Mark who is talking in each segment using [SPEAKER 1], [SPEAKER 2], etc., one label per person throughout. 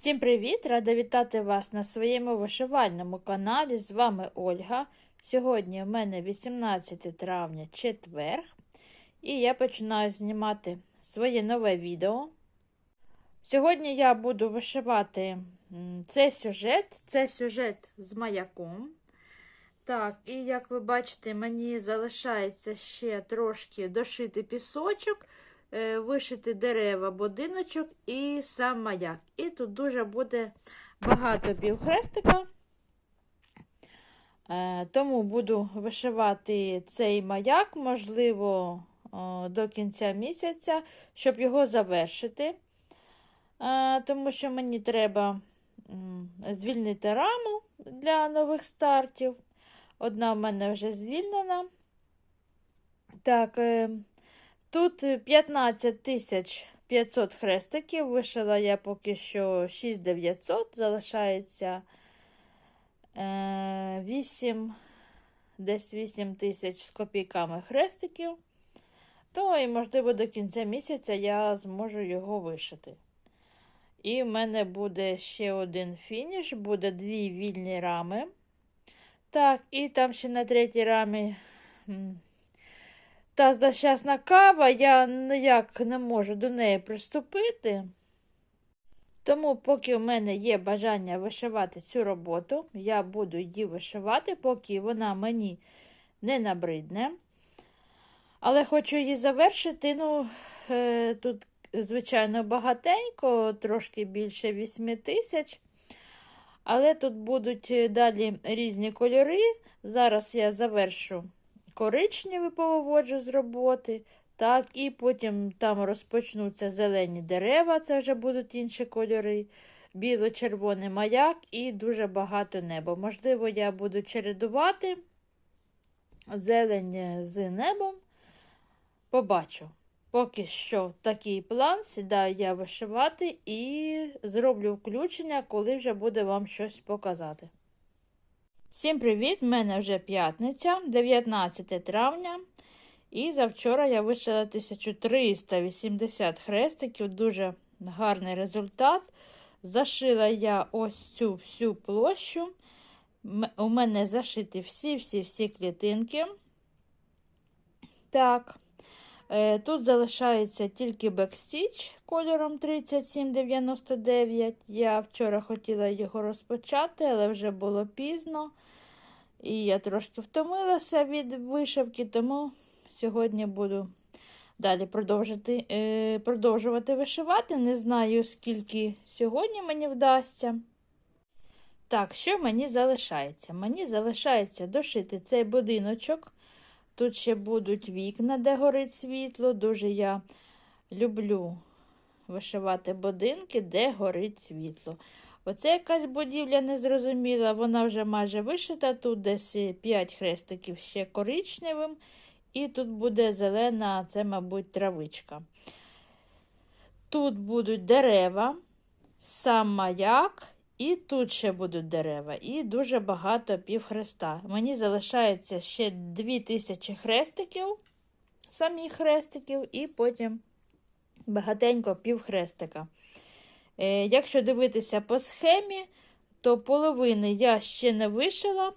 [SPEAKER 1] Всім привіт! Рада вітати вас на своєму вишивальному каналі. З вами Ольга. Сьогодні у мене 18 травня четверг, і я починаю знімати своє нове відео. Сьогодні я буду вишивати цей сюжет, це сюжет з маяком. Так, і як ви бачите, мені залишається ще трошки дошити пісочок. Е, вишити дерева, будиночок і сам маяк. І тут дуже буде багато півхрестика. Е, тому буду вишивати цей маяк, можливо, до кінця місяця, щоб його завершити. Е, тому що мені треба звільнити раму для нових стартів. Одна в мене вже звільнена. Так, Тут 15 тисяч 500 хрестиків. Вишила я поки що 6900, залишається 8, е, десь 8 тисяч з копійками хрестиків. То і, можливо, до кінця місяця я зможу його вишити. І в мене буде ще один фініш, буде дві вільні рами. Так, і там ще на третій рамі та злощасна кава, я ніяк не можу до неї приступити. Тому, поки в мене є бажання вишивати цю роботу, я буду її вишивати, поки вона мені не набридне. Але хочу її завершити. ну, е, Тут, звичайно, багатенько, трошки більше 8 тисяч. Але тут будуть далі різні кольори. Зараз я завершу коричневий повиводжу з роботи. Так, І потім там розпочнуться зелені дерева, це вже будуть інші кольори, біло-червоний маяк і дуже багато неба. Можливо, я буду чередувати зелень з небом. Побачу. Поки що такий план, сідаю я вишивати і зроблю включення, коли вже буде вам щось показати. Всім привіт! У мене вже п'ятниця, 19 травня. І завчора я вишила 1380 хрестиків, дуже гарний результат. Зашила я ось цю всю площу. У мене зашиті всі-всі-всі клітинки. Так, тут залишається тільки бекстіч кольором 3799. Я вчора хотіла його розпочати, але вже було пізно. І я трошки втомилася від вишивки, тому сьогодні буду далі продовжувати, е, продовжувати вишивати. Не знаю, скільки сьогодні мені вдасться. Так, що мені залишається? Мені залишається дошити цей будиночок. Тут ще будуть вікна, де горить світло. Дуже я люблю вишивати будинки, де горить світло. Оце якась будівля незрозуміла, вона вже майже вишита, тут десь 5 хрестиків ще коричневим, і тут буде зелена, це, мабуть, травичка. Тут будуть дерева, сам маяк, і тут ще будуть дерева, і дуже багато півхреста. Мені залишається ще 2000 хрестиків, самих хрестиків, і потім багатенько півхрестика. Е, якщо дивитися по схемі, то половини я ще не вишила.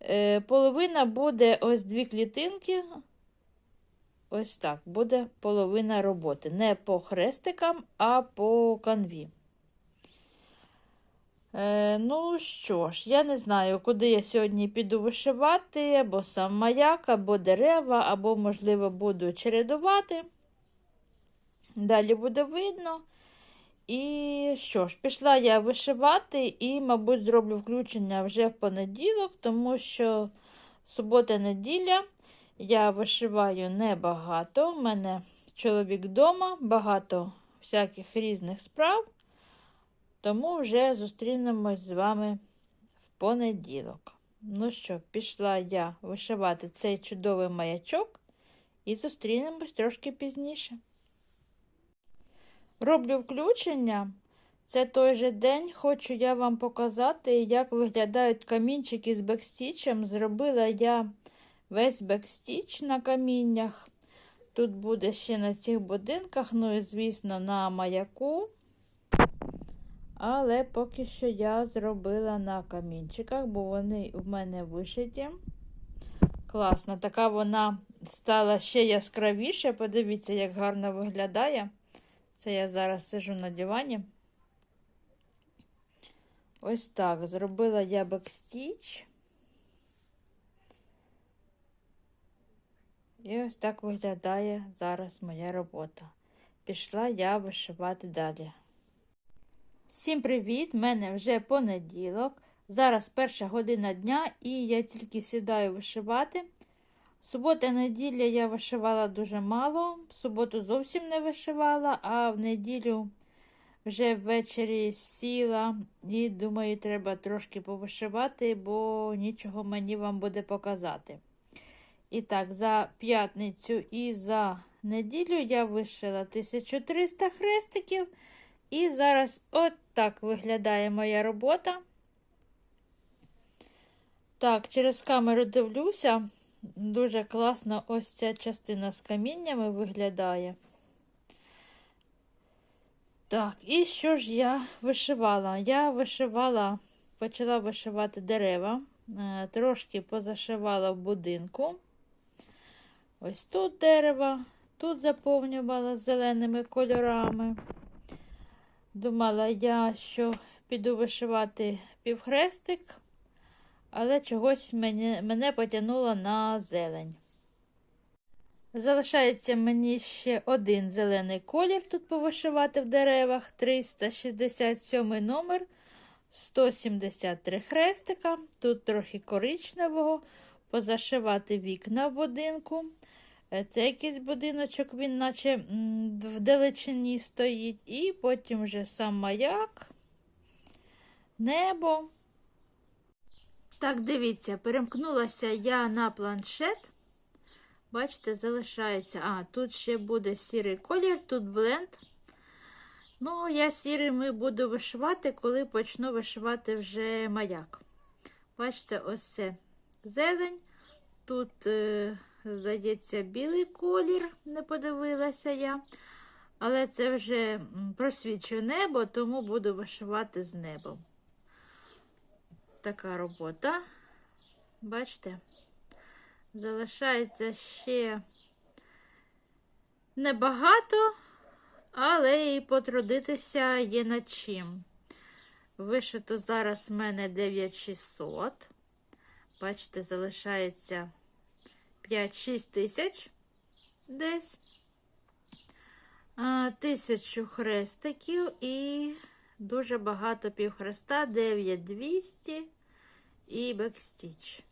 [SPEAKER 1] Е, половина буде ось дві клітинки. Ось так, буде половина роботи. Не по хрестикам, а по канві. Е, ну що ж, я не знаю, куди я сьогодні піду вишивати, або сам маяк, або дерева, або, можливо, буду чередувати. Далі буде видно. І що ж, пішла я вишивати і, мабуть, зроблю включення вже в понеділок, тому що субота-неділя я вишиваю небагато. У мене чоловік вдома, багато всяких різних справ. Тому вже зустрінемось з вами в понеділок. Ну що, пішла я вишивати цей чудовий маячок і зустрінемось трошки пізніше. Роблю включення. Це той же день хочу я вам показати, як виглядають камінчики з бекстічем. Зробила я весь бекстіч на каміннях. Тут буде ще на цих будинках, ну і, звісно, на маяку. Але поки що я зробила на камінчиках, бо вони в мене вишиті. Класно, така вона стала ще яскравіше. Подивіться, як гарно виглядає. Це я зараз сижу на дивані. Ось так. Зробила я бекстіч. І ось так виглядає зараз моя робота. Пішла я вишивати далі. Всім привіт! мене вже понеділок. Зараз перша година дня і я тільки сідаю вишивати. Субота неділя я вишивала дуже мало, в суботу зовсім не вишивала, а в неділю вже ввечері сіла і думаю, треба трошки повишивати, бо нічого мені вам буде показати. І так, за п'ятницю і за неділю я вишила 1300 хрестиків. І зараз от так виглядає моя робота. Так, через камеру дивлюся. Дуже класно ось ця частина з каміннями виглядає. Так, і що ж я вишивала? Я вишивала, почала вишивати дерева, е, трошки позашивала в будинку. Ось тут дерево, тут заповнювала зеленими кольорами. Думала я, що піду вишивати півхрестик, але чогось мене, мене потягнуло на зелень. Залишається мені ще один зелений колір тут повишивати в деревах. 367 номер, 173 хрестика. Тут трохи коричневого, позашивати вікна в будинку. Е, Це якийсь будиночок, він наче в далечині стоїть. І потім вже сам маяк, небо. Так, дивіться, перемкнулася я на планшет. Бачите, залишається. А, тут ще буде сірий колір, тут бленд. Ну, я сірими буду вишивати, коли почну вишивати вже маяк. Бачите, ось це зелень. Тут. Е Здається, білий колір, не подивилася я. Але це вже просвічує небо, тому буду вишивати з небом. Така робота. Бачите? Залишається ще небагато, але і потрудитися є над чим. Вишито зараз в мене 9600. Бачите, залишається 5-6 тисяч десь. Тисячу хрестиків і дуже багато півхреста, 9200 і бекстіч.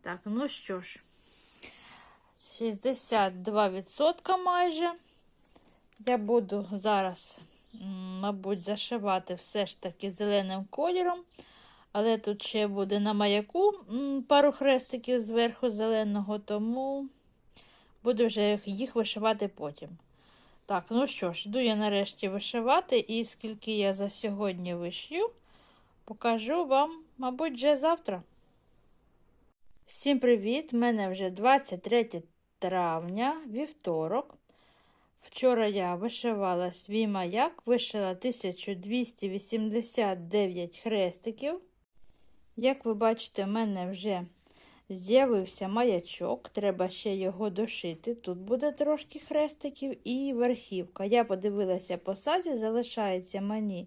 [SPEAKER 1] Так, ну що ж, 62% майже. Я буду зараз, мабуть, зашивати все ж таки зеленим кольором. Але тут ще буде на маяку пару хрестиків зверху зеленого, тому буду вже їх вишивати потім. Так, ну що ж, йду я нарешті вишивати, і скільки я за сьогодні вишью, покажу вам, мабуть, вже завтра. Всім привіт! У мене вже 23 травня, вівторок. Вчора я вишивала свій маяк, вишила 1289 хрестиків. Як ви бачите, в мене вже з'явився маячок, треба ще його дошити. Тут буде трошки хрестиків і верхівка. Я подивилася по сазі, залишається мені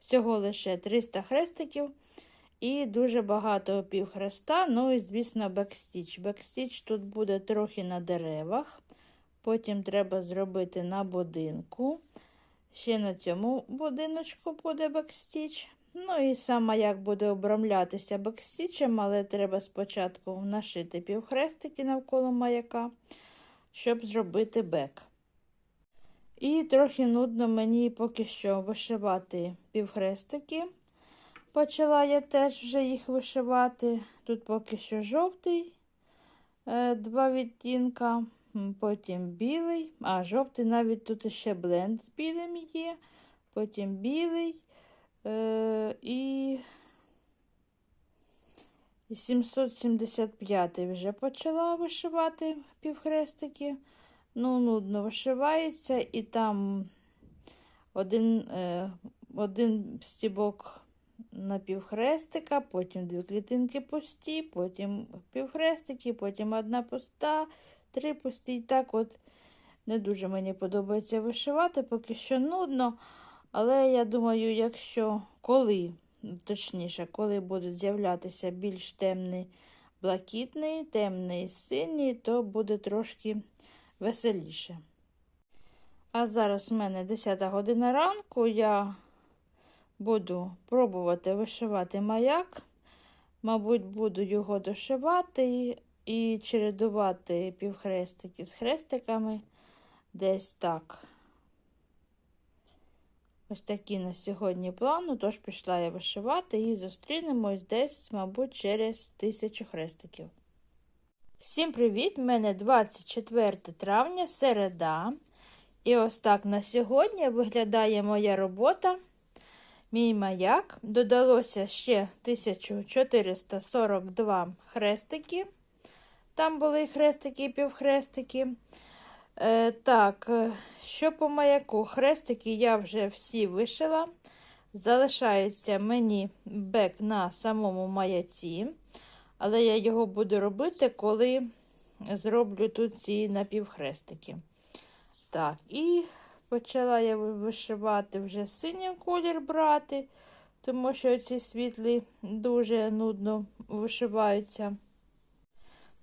[SPEAKER 1] всього лише 300 хрестиків і дуже багато півхреста. Ну і, звісно, бекстіч. Бекстіч тут буде трохи на деревах. Потім треба зробити на будинку. Ще на цьому будиночку буде бекстіч. Ну і саме як буде обрамлятися бекстічем, але треба спочатку нашити півхрестики навколо маяка, щоб зробити бек. І трохи нудно мені поки що вишивати півхрестики. Почала я теж вже їх вишивати. Тут поки що жовтий, е, два відтінка, потім білий, а жовтий навіть тут ще бленд з білим є, потім білий. Е, і 775 вже почала вишивати півхрестики. Ну, нудно вишивається, і там один е, один стібок на півхрестика, потім дві клітинки пусті, потім півхрестики, потім одна пуста, три пусті. І так от не дуже мені подобається вишивати, поки що нудно. Але я думаю, якщо коли, точніше, коли будуть з'являтися більш темний блакитний, темний синій, то буде трошки веселіше. А зараз в мене 10 година ранку, я буду пробувати вишивати маяк. Мабуть, буду його дошивати і чередувати півхрестики з хрестиками десь так. Ось такі на сьогодні плану, тож пішла я вишивати і зустрінемось десь, мабуть, через тисячу хрестиків. Всім привіт! У мене 24 травня, середа. І ось так на сьогодні виглядає моя робота. Мій маяк. Додалося ще 1442 хрестики. Там були хрестики і півхрестики. Е, Так, е, що по маяку? Хрестики я вже всі вишила. Залишається мені бек на самому маяці, але я його буду робити, коли зроблю тут ці напівхрестики. Так, і почала я вишивати вже синій колір брати, тому що ці світлі дуже нудно вишиваються.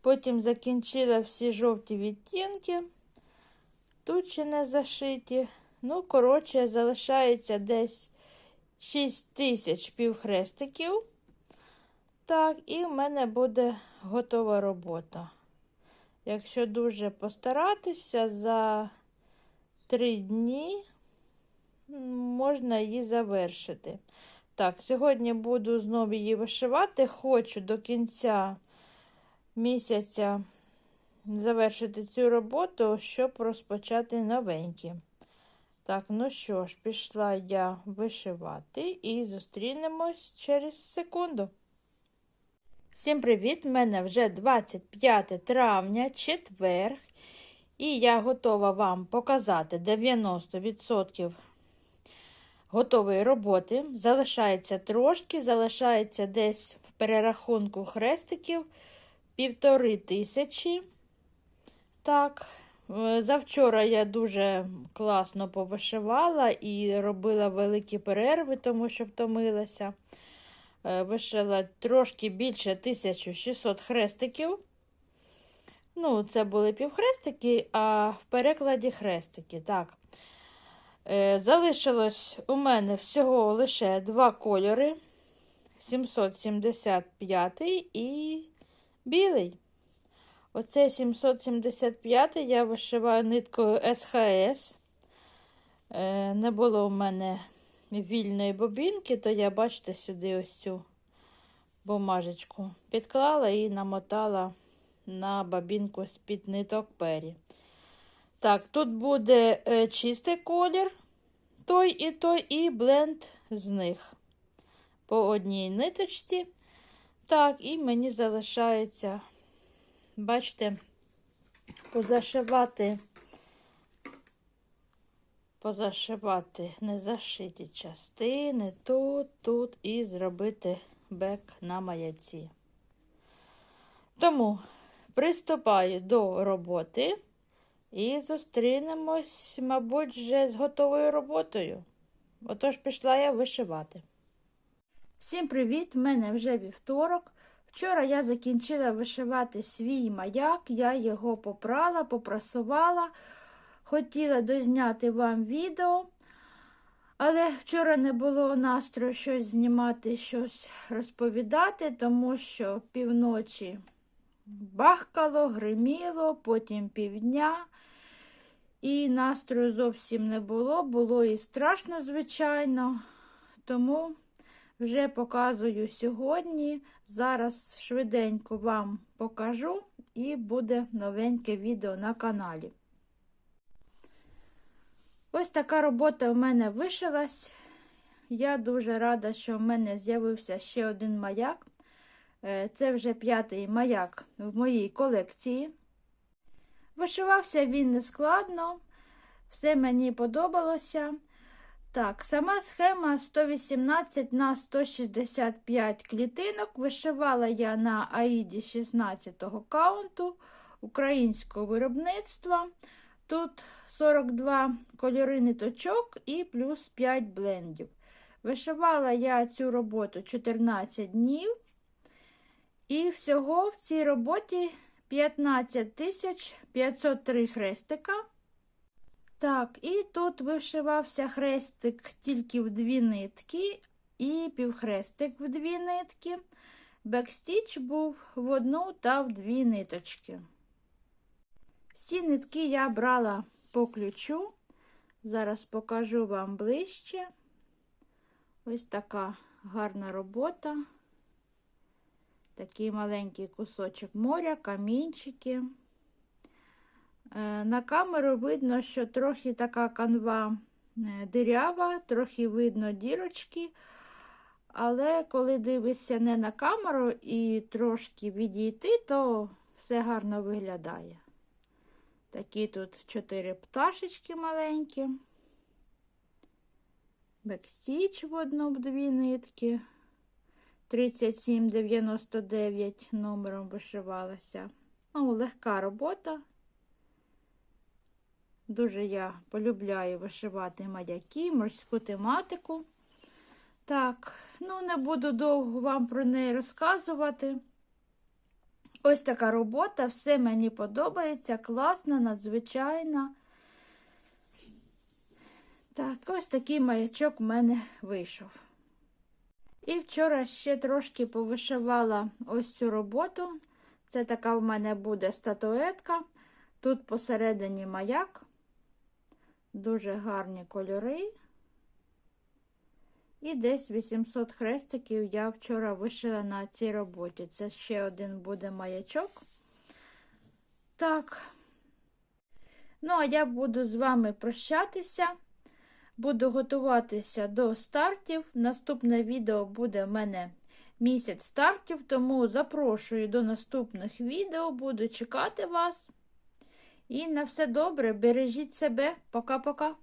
[SPEAKER 1] Потім закінчила всі жовті відтінки. Тут ще не зашиті. Ну, коротше, залишається десь 6 тисяч півхрестиків. Так, і в мене буде готова робота. Якщо дуже постаратися, за 3 дні можна її завершити. Так, сьогодні буду знову її вишивати. Хочу до кінця місяця завершити цю роботу, щоб розпочати новенькі. Так, ну що ж, пішла я вишивати і зустрінемось через секунду. Всім привіт! У мене вже 25 травня, четверг, і я готова вам показати 90% готової роботи. Залишається трошки, залишається десь в перерахунку хрестиків півтори тисячі. Так, е, завчора я дуже класно повишивала і робила великі перерви, тому що втомилася. Е, вишила трошки більше 1600 хрестиків. Ну, це були півхрестики, а в перекладі хрестики. Так. Е, залишилось у мене всього лише два кольори: 775 і білий. Оце 775 я вишиваю ниткою СХС. Е, не було в мене вільної бобінки, то я, бачите, сюди ось цю бумажечку підклала і намотала на бобінку з-під ниток пері. Так, тут буде е, чистий колір, той і той, і бленд з них по одній ниточці. Так, і мені залишається бачите, позашивати, позашивати незашиті частини тут, тут і зробити бек на маяці. Тому приступаю до роботи і зустрінемось, мабуть, вже з готовою роботою. Отож, пішла я вишивати. Всім привіт! У мене вже вівторок. Вчора я закінчила вишивати свій маяк, я його попрала, попрасувала. Хотіла дозняти вам відео, але вчора не було настрою щось знімати, щось розповідати, тому що півночі бахкало, гриміло, потім півдня. І настрою зовсім не було, було і страшно, звичайно. Тому вже показую сьогодні. Зараз швиденько вам покажу і буде новеньке відео на каналі. Ось така робота в мене вишилась. Я дуже рада, що в мене з'явився ще один маяк. Е, це вже п'ятий маяк в моїй колекції. Вишивався він нескладно, все мені подобалося. Так, сама схема 118 на 165 клітинок. Вишивала я на Аїді 16-го каунту українського виробництва. Тут 42 кольори ниточок і плюс 5 блендів. Вишивала я цю роботу 14 днів. І всього в цій роботі 15 503 хрестика. Так, і тут вишивався хрестик тільки в дві нитки і півхрестик в дві нитки. Бекстіч був в одну та в дві ниточки. Всі нитки я брала по ключу. Зараз покажу вам ближче. Ось така гарна робота. Такий маленький кусочок моря, камінчики. Е, На камеру видно, що трохи така канва е, дирява, трохи видно дірочки. Але коли дивишся не на камеру і трошки відійти, то все гарно виглядає. Такі тут чотири пташечки маленькі. Бекстіч в одну дві нитки. 37,99 номером вишивалася. Ну, легка робота. Дуже я полюбляю вишивати мадяки, морську тематику. Так, ну не буду довго вам про неї розказувати. Ось така робота, все мені подобається, класна, надзвичайна. Так, ось такий маячок в мене вийшов. І вчора ще трошки повишивала ось цю роботу. Це така в мене буде статуетка. Тут посередині маяк. Дуже гарні кольори. І десь 800 хрестиків я вчора вишила на цій роботі. Це ще один буде маячок. Так. Ну, а я буду з вами прощатися. Буду готуватися до стартів. Наступне відео буде в мене місяць стартів, тому запрошую до наступних відео, буду чекати вас. І на все добре, бережіть себе. Пока-пока.